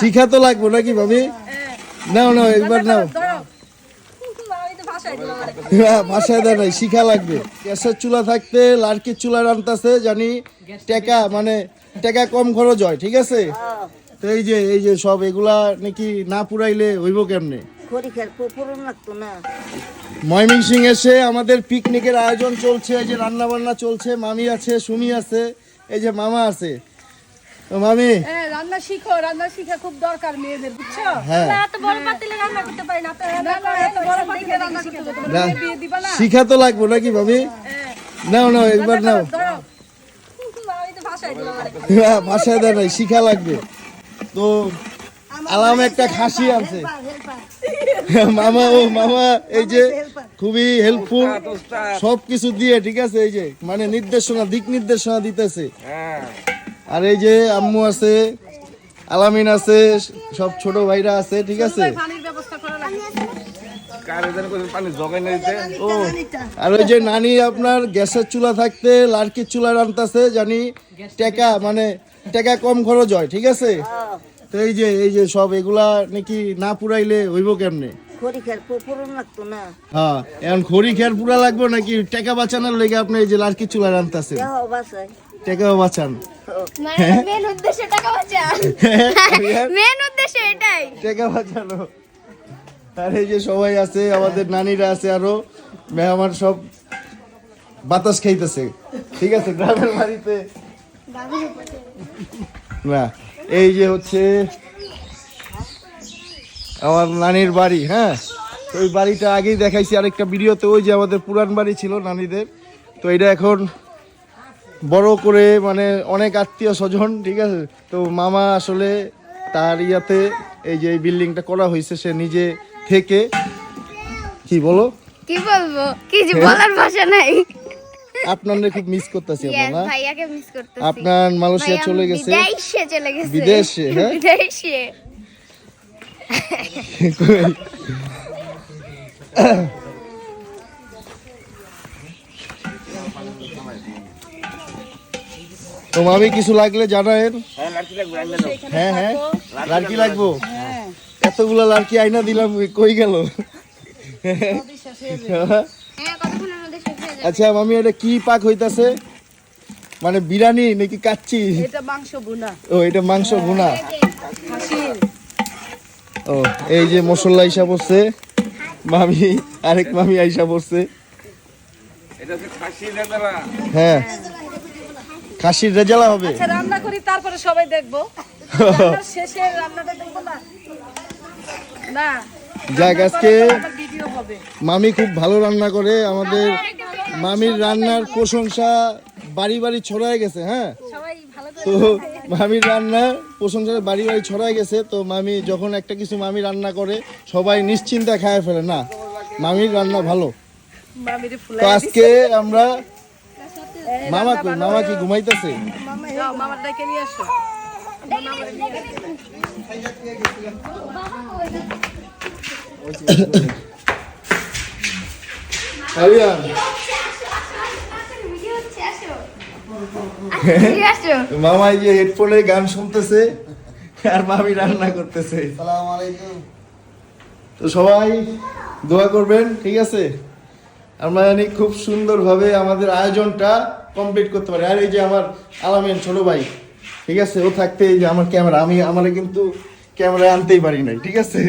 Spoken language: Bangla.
শিখা তো লাগবো নাকি ভাবি? নাও নাও একবার নাও। ভাষায় হ্যাঁ, বাসায় দেয় নাই শিখা লাগবে। গ্যাসের চুলা থাকতে লার্কির চুলা রান্তাছে জানি টাকা মানে টাকা কম খরচ হয় ঠিক আছে? তো এই যে এই যে সব এগুলা নাকি না পুরাইলে হইব কেমনে? লাগতো না। ময়মনসিং এসে আমাদের পিকনিকের আয়োজন চলছে এই যে রান্না বান্না চলছে মামি আছে সুমি আছে এই যে মামা আছে। তো মামি। হ্যাঁ রান্না শিখো রান্না শিখা খুব দরকার মেয়েদের বুঝছ? হ্যাঁ। না এত বড় পাতিলে রান্না করতে পারি না এত বড় পাতিলে রান্না করতে পারি। না বিয়ে দিবা না? শিখা তো লাগবো নাকি ভাবি নাও নাও একবার নাও। ভাষায় হ্যাঁ, বাসায় দেয় নাই শিখা লাগবে। তো আলাম একটা খাসি আছে মামা ও মামা এই যে খুবই হেল্পফুল সব কিছু দিয়ে ঠিক আছে এই যে মানে নির্দেশনা দিক নির্দেশনা দিতেছে। আর এই যে আম্মু আছে আলামিন আছে সব ছোট ভাইরা আছে ঠিক আছে। আর ওই যে নানি আপনার গ্যাসের চুলা থাকতে লার্কির চুলা রান্তাছে জানি টাকা মানে টাকা কম খরচ হয় ঠিক আছে? তো এই যে এই যে সব এগুলা নাকি না পুরাইলে হইব কেমনে? হ্যাঁ এখন খড়ি পুরা লাগবে নাকি টাকা বাঁচানোর লেগে আপনি এই যে চুলা রান্তাছেন দেহ টাকাও বাঁচান। মানে মেন উদ্দেশ্য টাকা বাঁচা মেন উদ্দেশ্য এটাই। টাকা বাঁচানো। আর এই যে সবাই আছে আমাদের নানিরা আছে আরও মেহমান সব বাতাস খাইতেছে। ঠিক আছে গ্রামের বাড়িতে। না। এই যে হচ্ছে আমার নানির বাড়ি হ্যাঁ? তো ওই বাড়িটা আগেই দেখাইছি আরেকটা ভিডিওতে, ওই যে আমাদের পুরান বাড়ি ছিল নানিদের। তো এটা এখন বড় করে মানে অনেক আত্মীয় স্বজন, ঠিক আছে? তো মামা আসলে তার ইয়াতে এই যে এই বিল্ডিংটা করা হয়েছে, সে নিজে থেকে। কি বলো? কি বলব? কিছু বলার ভাষা নাই। আপনার খুব মিস করতেছি আমরা ইয়েস ভাইয়াকে মিস করতেছি। আপনার মালয়েশিয়া চলে গেছে। বিদেশে চলে গেছে। বিদেশে, হ্যাঁ? বিদেশে। তো মামি কিছু লাগলে জানায়েন। হ্যাঁ লাঠি লাগবে আইনা দাও। হ্যাঁ হ্যাঁ লাড়কি লাগবো। এতগুলা লাড়কি আইনা দিলাম কই গেল হ্যাঁ কতক্ষণের মধ্যে শেষ হয়ে যাবে আচ্ছা মামি এটা কি পাক হইতাছে? মানে বিরিয়ানি নাকি কাচ্চি? এটা মাংস বুনা ও এটা মাংস ভুনা। ও এই যে মশলা আইসা পড়ছে। মামি আরেক মামি আইসা পড়ছে। হ্যাঁ খাসির রেজালা হবে। আচ্ছা রান্না করি তারপরে সবাই দেখব। শেষে রান্নাটা দেখব না? না যাক আজকে মামি খুব ভালো রান্না করে। আমাদের মামির রান্নার প্রশংসা বাড়ি বাড়ি ছড়ায় গেছে হ্যাঁ? সবাই ভালো করে তো মামির রান্নার প্রশংসা বাড়ি বাড়ি ছড়ায় গেছে তো মামি যখন একটা কিছু মামি রান্না করে সবাই নিশ্চিন্তে খায় ফেলে না? মামির রান্না ভালো। তো আজকে আমরা মামা কই? মামা কি ঘুমাইতেছে? মামা এই যে হেডফোনে গান শুনতেছে আর মামি রান্না করতেছে। তো সবাই দোয়া করবেন ঠিক আছে? আমরা জানি খুব সুন্দরভাবে আমাদের আয়োজনটা কমপ্লিট করতে পারি। আর এই যে আমার আলামিন ছোট ভাই ঠিক আছে? ও থাকতে এই যে আমার ক্যামেরা আমি আমার কিন্তু ক্যামেরা আনতেই পারি নাই ঠিক আছে?